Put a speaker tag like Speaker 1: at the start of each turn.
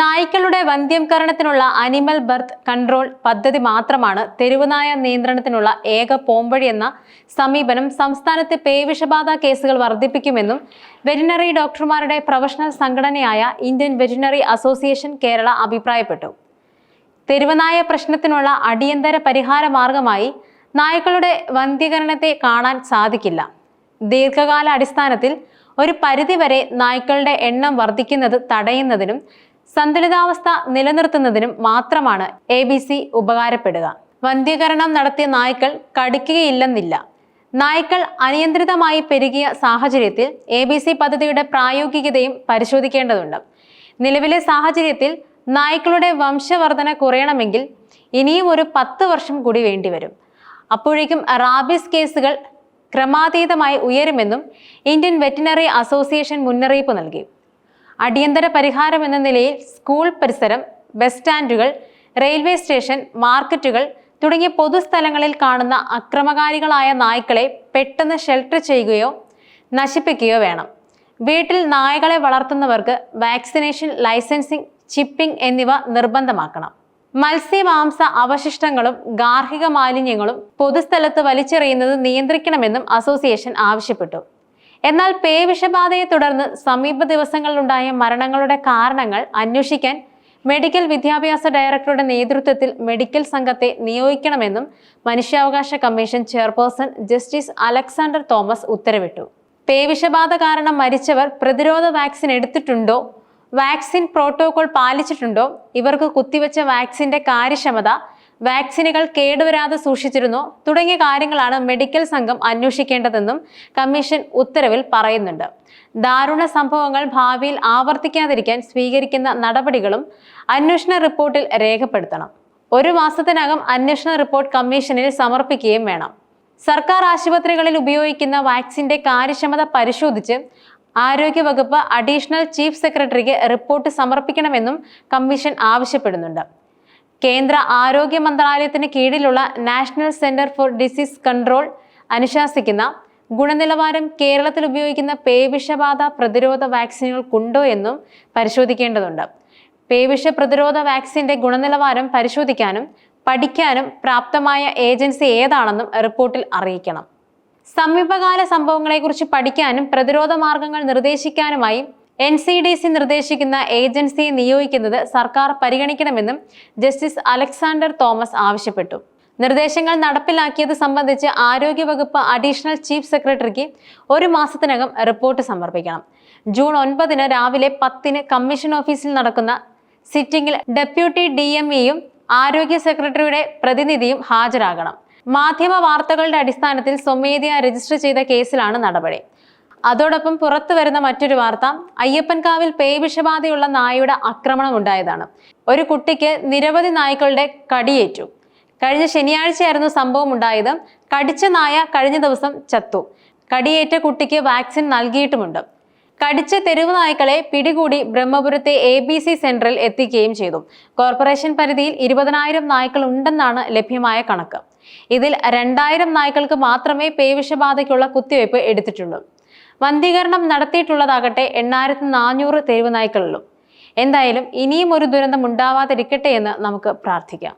Speaker 1: നായ്ക്കളുടെ വന്ധ്യംകരണത്തിനുള്ള animal birth control പദ്ധതി മാത്രമാണ് തെരുവുനായ നിയന്ത്രണത്തിനുള്ള ഏക പോംവഴി എന്ന സമീപനം സംസ്ഥാനത്തെ പേവിഷബാധ കേസുകൾ വർദ്ധിപ്പിക്കുമെന്നും വെറ്റിനറി ഡോക്ടർമാരുടെ പ്രൊഫഷണൽ സംഘടനയായ ഇന്ത്യൻ വെറ്റിനറി അസോസിയേഷൻ കേരള അഭിപ്രായപ്പെട്ടു. തെരുവനായ പ്രശ്നത്തിനുള്ള അടിയന്തര പരിഹാര മാർഗമായി നായ്ക്കളുടെ വന്ധ്യകരണത്തെ കാണാൻ സാധിക്കില്ല. ദീർഘകാല അടിസ്ഥാനത്തിൽ ഒരു പരിധിവരെ നായ്ക്കളുടെ എണ്ണം വർദ്ധിക്കുന്നത് തടയുന്നതിനും സന്തുലിതാവസ്ഥ നിലനിർത്തുന്നതിനും മാത്രമാണ് എ ബി സി ഉപകാരപ്പെടുക. വന്ധ്യകരണം നടത്തിയ നായ്ക്കൾ കടിക്കുകയില്ലെന്നില്ല. നായ്ക്കൾ അനിയന്ത്രിതമായി പെരുകിയ സാഹചര്യത്തിൽ എ ബി സി പദ്ധതിയുടെ പ്രായോഗികതയും പരിശോധിക്കേണ്ടതുണ്ട്. നിലവിലെ സാഹചര്യത്തിൽ നായ്ക്കളുടെ വംശവർധന കുറയണമെങ്കിൽ ഇനിയും ഒരു പത്ത് വർഷം കൂടി വേണ്ടിവരും. അപ്പോഴേക്കും റാബിസ് കേസുകൾ ക്രമാതീതമായി ഉയരുമെന്നും ഇന്ത്യൻ വെറ്റിനറി അസോസിയേഷൻ മുന്നറിയിപ്പ് നൽകി. അടിയന്തര പരിഹാരം എന്ന നിലയിൽ സ്കൂൾ പരിസരം ബസ് സ്റ്റാൻഡുകൾ റെയിൽവേ സ്റ്റേഷൻ മാർക്കറ്റുകൾ തുടങ്ങിയ പൊതുസ്ഥലങ്ങളിൽ കാണുന്ന അക്രമകാരികളായ നായ്ക്കളെ പെട്ടെന്ന് ഷെൽട്ടർ ചെയ്യുകയോ നശിപ്പിക്കുകയോ വേണം. വീട്ടിൽ നായകളെ വളർത്തുന്നവർക്ക് വാക്സിനേഷൻ ലൈസൻസിംഗ് ചിപ്പിംഗ് എന്നിവ നിർബന്ധമാക്കണം. മത്സ്യമാംസ അവശിഷ്ടങ്ങളും ഗാർഹിക മാലിന്യങ്ങളും പൊതുസ്ഥലത്ത് വലിച്ചെറിയുന്നത് നിയന്ത്രിക്കണമെന്നും അസോസിയേഷൻ ആവശ്യപ്പെട്ടു. എന്നാൽ പേവിഷബാധയെ തുടർന്ന് സമീപ ദിവസങ്ങളിലുണ്ടായ മരണങ്ങളുടെ കാരണങ്ങൾ അന്വേഷിക്കാൻ മെഡിക്കൽ വിദ്യാഭ്യാസ ഡയറക്ടറുടെ നേതൃത്വത്തിൽ മെഡിക്കൽ സംഘത്തെ നിയോഗിക്കണമെന്നും മനുഷ്യാവകാശ commission chairperson justice Alexander Thomas ഉത്തരവിട്ടു. പേവിഷബാധ കാരണം മരിച്ചവർ പ്രതിരോധ വാക്സിൻ എടുത്തിട്ടുണ്ടോ? വാക്സിൻ പ്രോട്ടോകോൾ പാലിച്ചിട്ടുണ്ടോ? ഇവർക്ക് കുത്തിവെച്ച വാക്സിന്റെ കാര്യക്ഷമത വാക്സിനുകൾ കേടുവരാതെ സൂക്ഷിച്ചിരുന്നോ. തുടങ്ങിയ കാര്യങ്ങളാണ് മെഡിക്കൽ സംഘം അന്വേഷിക്കേണ്ടതെന്നും കമ്മീഷൻ ഉത്തരവിൽ പറയുന്നുണ്ട്. ദാരുണ സംഭവങ്ങൾ ഭാവിയിൽ ആവർത്തിക്കാതിരിക്കാൻ സ്വീകരിക്കുന്ന നടപടികളും അന്വേഷണ റിപ്പോർട്ടിൽ രേഖപ്പെടുത്തണം. ഒരു മാസത്തിനകം അന്വേഷണ റിപ്പോർട്ട് കമ്മീഷനിൽ സമർപ്പിക്കുകയും വേണം. സർക്കാർ ആശുപത്രികളിൽ ഉപയോഗിക്കുന്ന വാക്സിന്റെ കാര്യക്ഷമത പരിശോധിച്ച് ആരോഗ്യവകുപ്പ് അഡീഷണൽ ചീഫ് സെക്രട്ടറിക്ക് റിപ്പോർട്ട് സമർപ്പിക്കണമെന്നും കമ്മീഷൻ ആവശ്യപ്പെടുന്നുണ്ട്. കേന്ദ്ര ആരോഗ്യ മന്ത്രാലയത്തിന് കീഴിലുള്ള national centre for disease control അനുശാസിക്കുന്ന ഗുണനിലവാരം കേരളത്തിൽ ഉപയോഗിക്കുന്ന പേവിഷബാധ പ്രതിരോധ വാക്സിനുകൾക്കുണ്ടോ എന്നും പരിശോധിക്കേണ്ടതുണ്ട്. പേവിഷ പ്രതിരോധ വാക്സിന്റെ ഗുണനിലവാരം പരിശോധിക്കാനും പഠിക്കാനും പ്രാപ്തമായ ഏജൻസി ഏതാണെന്നും റിപ്പോർട്ടിൽ അറിയിക്കണം. സമീപകാല സംഭവങ്ങളെക്കുറിച്ച് പഠിക്കാനും പ്രതിരോധ മാർഗങ്ങൾ നിർദ്ദേശിക്കാനുമായി എൻ സി ഡി സി നിർദ്ദേശിക്കുന്ന ഏജൻസിയെ നിയോഗിക്കുന്നത് സർക്കാർ പരിഗണിക്കണമെന്നും ജസ്റ്റിസ് അലക്സാണ്ടർ തോമസ് ആവശ്യപ്പെട്ടു. നിർദ്ദേശങ്ങൾ നടപ്പിലാക്കിയത് സംബന്ധിച്ച് ആരോഗ്യവകുപ്പ് അഡീഷണൽ ചീഫ് സെക്രട്ടറിക്ക് ഒരു മാസത്തിനകം റിപ്പോർട്ട് സമർപ്പിക്കണം. ജൂൺ ഒൻപതിന് രാവിലെ പത്തിന് കമ്മീഷൻ ഓഫീസിൽ നടക്കുന്ന സിറ്റിംഗിൽ ഡെപ്യൂട്ടി ഡി എം ഇയും ആരോഗ്യ സെക്രട്ടറിയുടെ പ്രതിനിധിയും ഹാജരാകണം. മാധ്യമ വാർത്തകളുടെ അടിസ്ഥാനത്തിൽ സ്വമേധയാ രജിസ്റ്റർ ചെയ്ത കേസിലാണ് നടപടി. അതോടൊപ്പം പുറത്തു വരുന്ന മറ്റൊരു വാർത്ത അയ്യപ്പൻകാവിൽ പേവിഷബാധയുള്ള നായയുടെ ആക്രമണം ഉണ്ടായതാണ് ഒരു കുട്ടിക്ക് നിരവധി നായ്ക്കളുടെ കടിയേറ്റു. കഴിഞ്ഞ ശനിയാഴ്ചയായിരുന്നു സംഭവം ഉണ്ടായത് കടിച്ച നായ കഴിഞ്ഞ ദിവസം ചത്തു. കടിയേറ്റ കുട്ടിക്ക് വാക്സിൻ നൽകിയിട്ടുമുണ്ട്. കടിച്ച തെരുവ് നായ്ക്കളെ പിടികൂടി ബ്രഹ്മപുരത്തെ എ ബി സി സെന്ററിൽ എത്തിക്കുകയും ചെയ്തു. കോർപ്പറേഷൻ പരിധിയിൽ ഇരുപതിനായിരം നായ്ക്കൾ ഉണ്ടെന്നാണ് ലഭ്യമായ കണക്ക്. ഇതിൽ രണ്ടായിരം നായ്ക്കൾക്ക് മാത്രമേ പേവിഷബാധയ്ക്കുള്ള കുത്തിവയ്പ് എടുത്തിട്ടുള്ളൂ. വന്ധീകരണം നടത്തിയിട്ടുള്ളതാകട്ടെ എണ്ണായിരത്തി നാനൂറ് തെരുവ് നായ്ക്കളിലും. എന്തായാലും ഇനിയും ഒരു ദുരന്തം ഉണ്ടാവാതിരിക്കട്ടെ എന്ന് നമുക്ക് പ്രാർത്ഥിക്കാം.